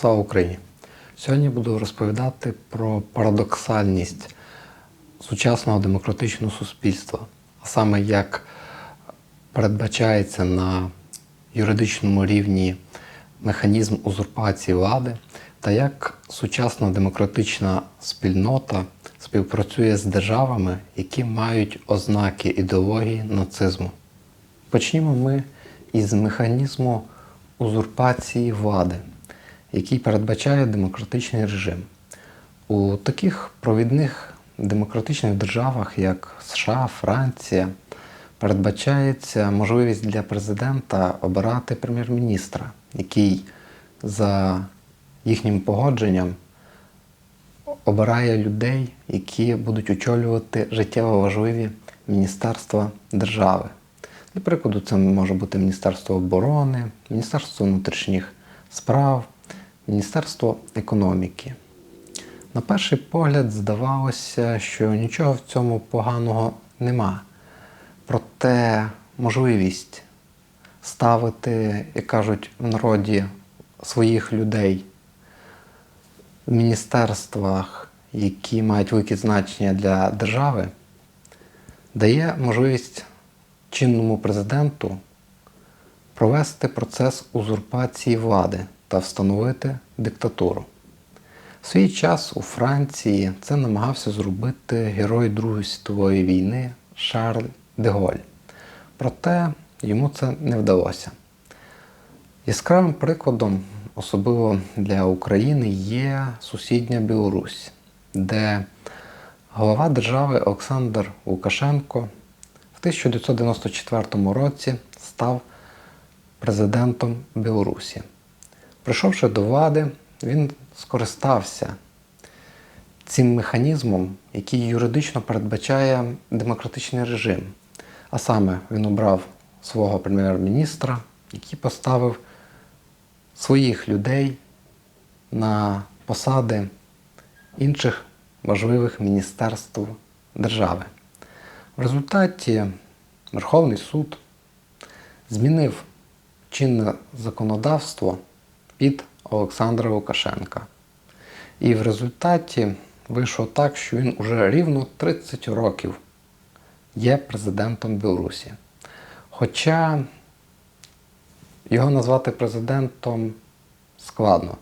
Слава Україні! Сьогодні буду розповідати про парадоксальність сучасного демократичного суспільства, а саме як передбачається на юридичному рівні механізм узурпації влади та як сучасна демократична спільнота співпрацює з державами, які мають ознаки ідеології нацизму. Почнімо ми із механізму узурпації влади, який передбачає демократичний режим. У таких провідних демократичних державах, як США, Франція, передбачається можливість для президента обирати прем'єр-міністра, який за їхнім погодженням обирає людей, які будуть очолювати життєво важливі міністерства держави. Для прикладу, це може бути Міністерство оборони, Міністерство внутрішніх справ, Міністерство економіки. На перший погляд здавалося, що нічого в цьому поганого нема. Проте можливість ставити, як кажуть в народі, своїх людей в міністерствах, які мають велике значення для держави, дає можливість чинному президенту провести процес узурпації влади та встановити диктатуру. В свій час у Франції це намагався зробити герой Другої світової війни Шарль де Голь. Проте йому це не вдалося. Яскравим прикладом, особливо для України, є сусідня Білорусь, де голова держави Олександр Лукашенко в 1994 році став президентом Білорусі. Прийшовши до влади, він скористався цим механізмом, який юридично передбачає демократичний режим. А саме він обрав свого прем'єр-міністра, який поставив своїх людей на посади інших важливих міністерств держави. В результаті Верховний суд змінив чинне законодавство під Олександра Лукашенка. І в результаті вийшло так, що він уже рівно 30 років є президентом Білорусі. Хоча його назвати президентом складно.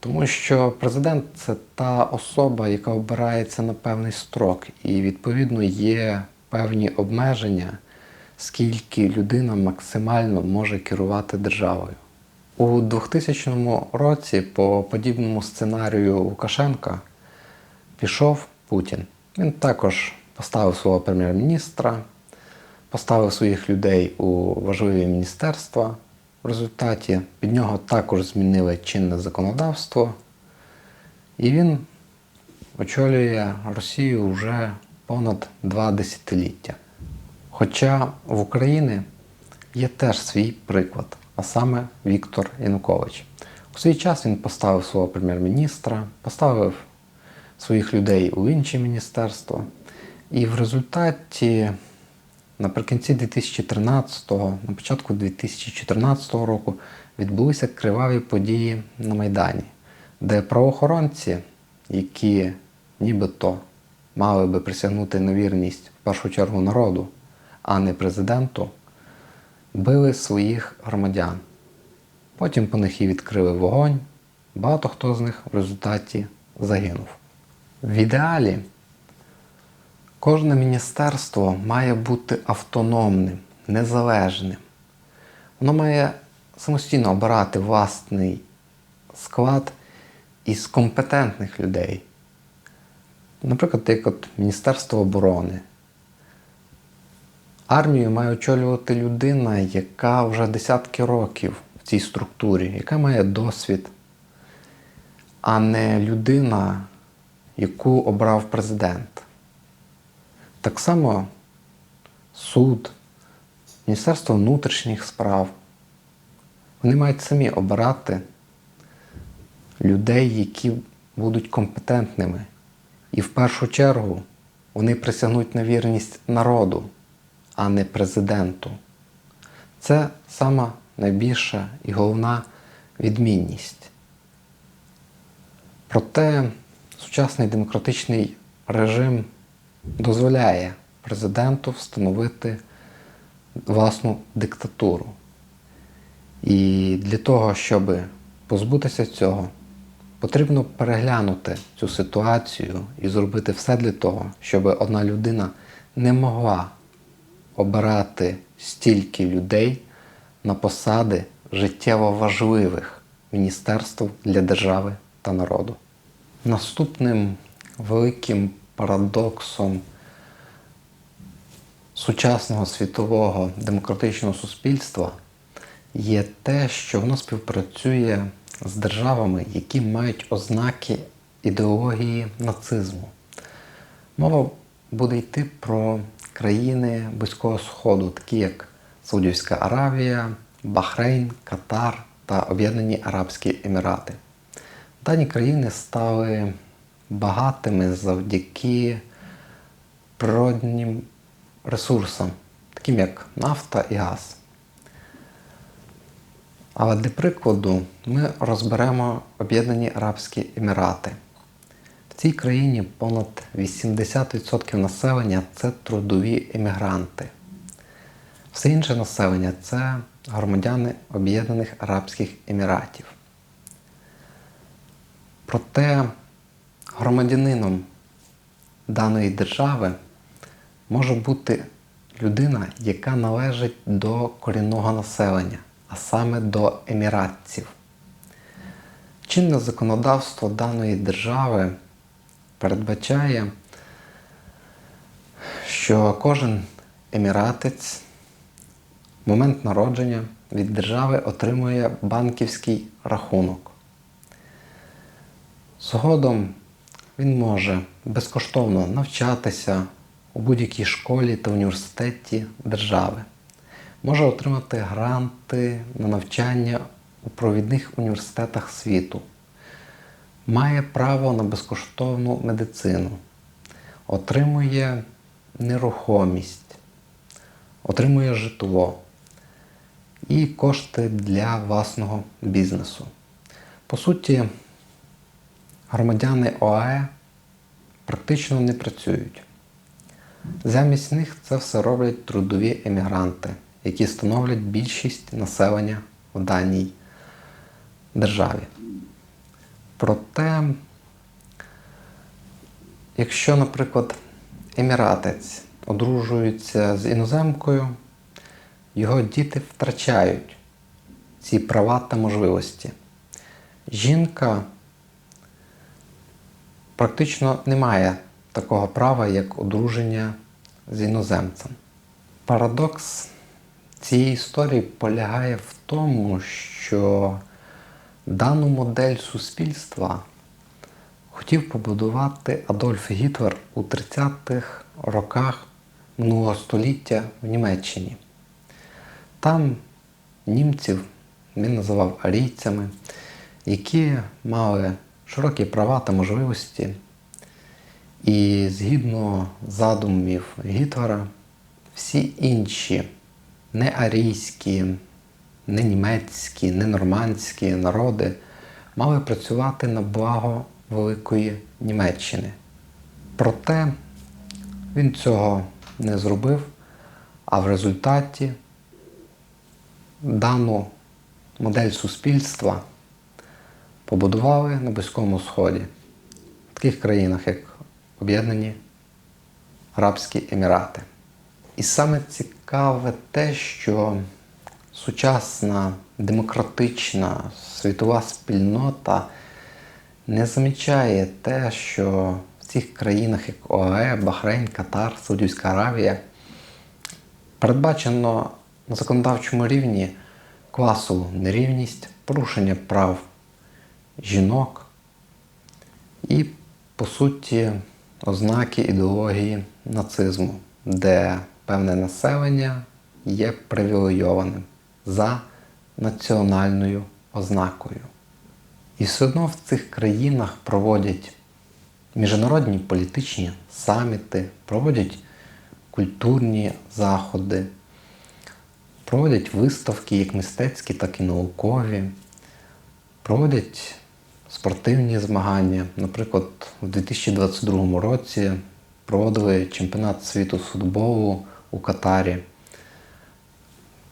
Тому що президент це та особа, яка обирається на певний строк, і відповідно є певні обмеження, скільки людина максимально може керувати державою. У 2000 році по подібному сценарію Лукашенка пішов Путін. Він також поставив свого прем'єр-міністра, поставив своїх людей у важливі міністерства. В результаті під нього також змінили чинне законодавство, і він очолює Росію вже понад два десятиліття. Хоча в Україні є теж свій приклад, а саме Віктор Янукович. У свій час він поставив свого прем'єр-міністра, поставив своїх людей у інші міністерства, і в результаті наприкінці 2013-го, на початку 2014 року відбулися криваві події на Майдані, де правоохоронці, які нібито мали би присягнути на вірність в першу чергу народу, а не президенту, били своїх громадян. Потім по них і відкрили вогонь. Багато хто з них в результаті загинув. В ідеалі кожне міністерство має бути автономним, незалежним. Воно має самостійно обирати власний склад із компетентних людей. Наприклад, як от Міністерство оборони. Армію має очолювати людина, яка вже десятки років в цій структурі, яка має досвід, а не людина, яку обрав президент. Так само суд, Міністерство внутрішніх справ. Вони мають самі обирати людей, які будуть компетентними. І в першу чергу вони присягнуть на вірність народу, а не президенту. Це сама найбільша і головна відмінність. Проте сучасний демократичний режим дозволяє президенту встановити власну диктатуру. І для того, щоб позбутися цього, потрібно переглянути цю ситуацію і зробити все для того, щоб одна людина не могла обирати стільки людей на посади життєво важливих міністерств для держави та народу. Наступним великим парадоксом сучасного світового демократичного суспільства є те, що воно співпрацює з державами, які мають ознаки ідеології нацизму. Мова буде йти про країни Близького Сходу, такі як Саудівська Аравія, Бахрейн, Катар та Об'єднані Арабські Емірати. Дані країни стали багатими завдяки природнім ресурсам, таким як нафта і газ. Але для прикладу ми розберемо Об'єднані Арабські Емірати. В цій країні понад 80% населення це трудові емігранти. Все інше населення це громадяни Об'єднаних Арабських Еміратів. Проте громадянином даної держави може бути людина, яка належить до корінного населення, а саме до еміратців. Чинне законодавство даної держави передбачає, що кожен еміратець в момент народження від держави отримує банківський рахунок. Згодом він може безкоштовно навчатися у будь-якій школі та університеті держави, може отримати гранти на навчання у провідних університетах світу, має право на безкоштовну медицину, отримує нерухомість, отримує житло і кошти для власного бізнесу. По суті, громадяни ОАЕ практично не працюють. Замість них це все роблять трудові емігранти, які становлять більшість населення в даній державі. Проте, якщо, наприклад, еміратець одружується з іноземкою, його діти втрачають ці права та можливості. Жінка практично не має такого права, як одруження з іноземцем. Парадокс цієї історії полягає в тому, що дану модель суспільства хотів побудувати Адольф Гітлер у 30-х роках минулого століття в Німеччині. Там німців він називав арійцями, які мали широкі права та можливості. І згідно задумів Гітлера, всі інші не арійські, не німецькі, не нормандські народи мали працювати на благо Великої Німеччини. Проте він цього не зробив, а в результаті дану модель суспільства побудували на Близькому Сході, в таких країнах, як Об'єднані Арабські Емірати. І саме цікаве те, що сучасна демократична світова спільнота не замічає те, що в цих країнах, як ОАЕ, Бахрейн, Катар, Саудівська Аравія, передбачено на законодавчому рівні класову нерівність, порушення прав жінок і, по суті, ознаки ідеології нацизму, де певне населення є привілейованим за національною ознакою. І все одно в цих країнах проводять міжнародні політичні саміти, проводять культурні заходи, проводять виставки як мистецькі, так і наукові, проводять спортивні змагання. Наприклад, у 2022 році проводили чемпіонат світу з футболу у Катарі.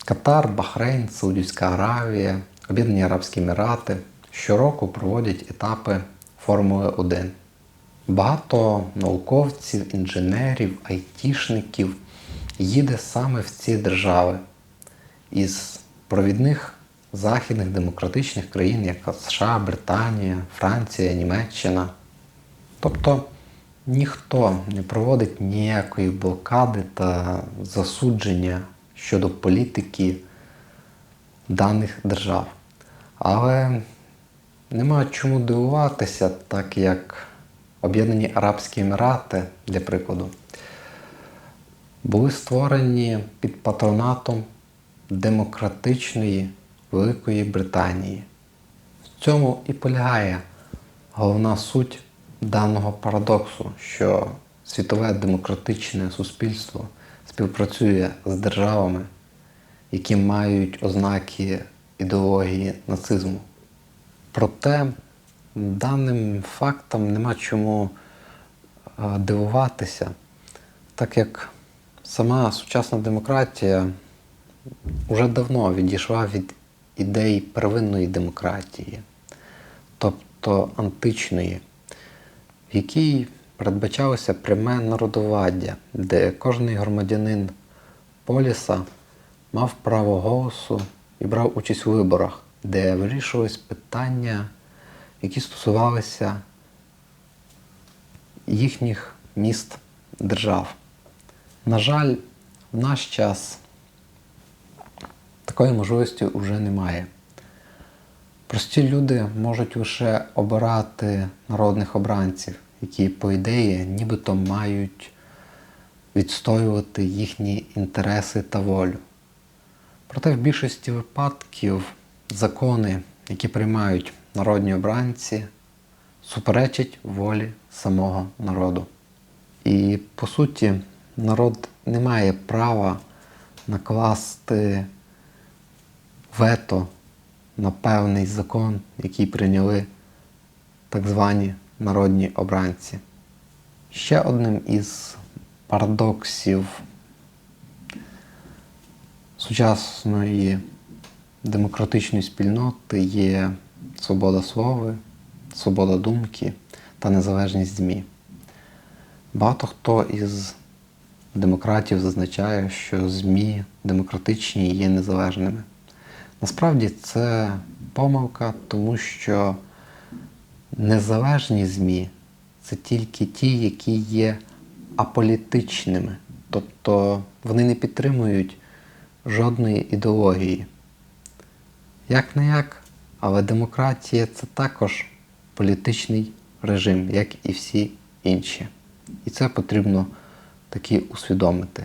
Катар, Бахрейн, Саудівська Аравія, Об'єднані Арабські Емірати щороку проводять етапи Формули 1. Багато науковців, інженерів, айтішників їде саме в ці держави із провідних західних демократичних країн, як США, Британія, Франція, Німеччина. Тобто ніхто не проводить ніякої блокади та засудження щодо політики даних держав. Але нема чому дивуватися, так як Об'єднані Арабські Емірати, для прикладу, були створені під патронатом демократичної Великої Британії. В цьому і полягає головна суть даного парадоксу, що світове демократичне суспільство співпрацює з державами, які мають ознаки ідеології нацизму. Проте даним фактам нема чому е, дивуватися, так як сама сучасна демократія вже давно відійшла від ідей первинної демократії, тобто античної, в якій передбачалося пряме народовладдя, де кожний громадянин поліса мав право голосу і брав участь у виборах, де вирішувались питання, які стосувалися їхніх міст держав. На жаль, в наш час такої можливості вже немає. Прості люди можуть лише обирати народних обранців, які, по ідеї, нібито мають відстоювати їхні інтереси та волю. Проте в більшості випадків закони, які приймають народні обранці, суперечать волі самого народу. І по суті, народ не має права накласти вето на певний закон, який прийняли так звані народні обранці. Ще одним із парадоксів сучасної демократичної спільноти є свобода слова, свобода думки та незалежність ЗМІ. Багато хто із демократів зазначає, що ЗМІ демократичні є незалежними. Насправді це помилка, тому що незалежні ЗМІ це тільки ті, які є аполітичними. Тобто вони не підтримують жодної ідеології. Як не як, але демократія це також політичний режим, як і всі інші. І це потрібно таки усвідомити.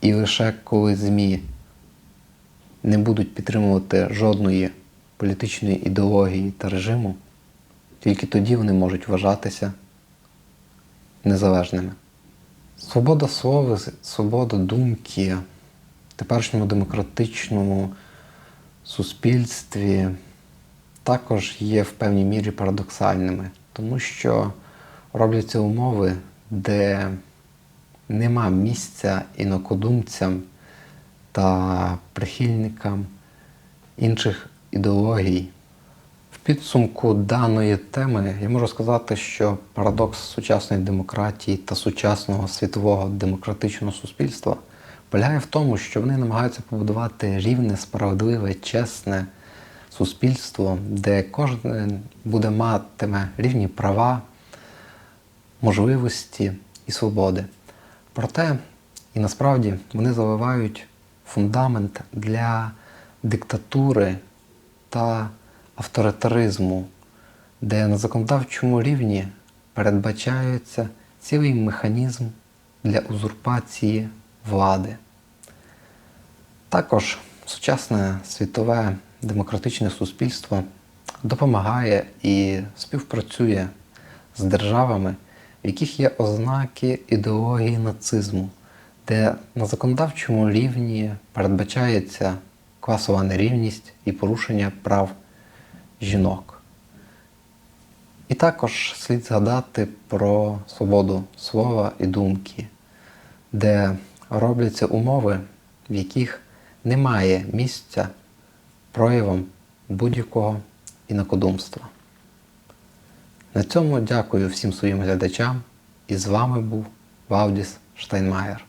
І лише коли ЗМІ не будуть підтримувати жодної політичної ідеології та режиму, тільки тоді вони можуть вважатися незалежними. Свобода слова, свобода думки в теперішньому демократичному суспільстві також є в певній мірі парадоксальними, тому що робляться умови, де нема місця інакодумцям та прихильникам інших ідеологій. В підсумку даної теми я можу сказати, що парадокс сучасної демократії та сучасного світового демократичного суспільства полягає в тому, що вони намагаються побудувати рівне, справедливе, чесне суспільство, де кожен буде матиме рівні права, можливості і свободи. Проте і насправді вони заливають фундамент для диктатури та авторитаризму, де на законодавчому рівні передбачається цілий механізм для узурпації влади. Також сучасне світове демократичне суспільство допомагає і співпрацює з державами, в яких є ознаки ідеології нацизму, де на законодавчому рівні передбачається класова нерівність і порушення прав жінок. І також слід згадати про свободу слова і думки, де робляться умови, в яких немає місця проявам будь-якого інакодумства. На цьому дякую всім своїм глядачам. І з вами був Вавдіс Штайнмаєр.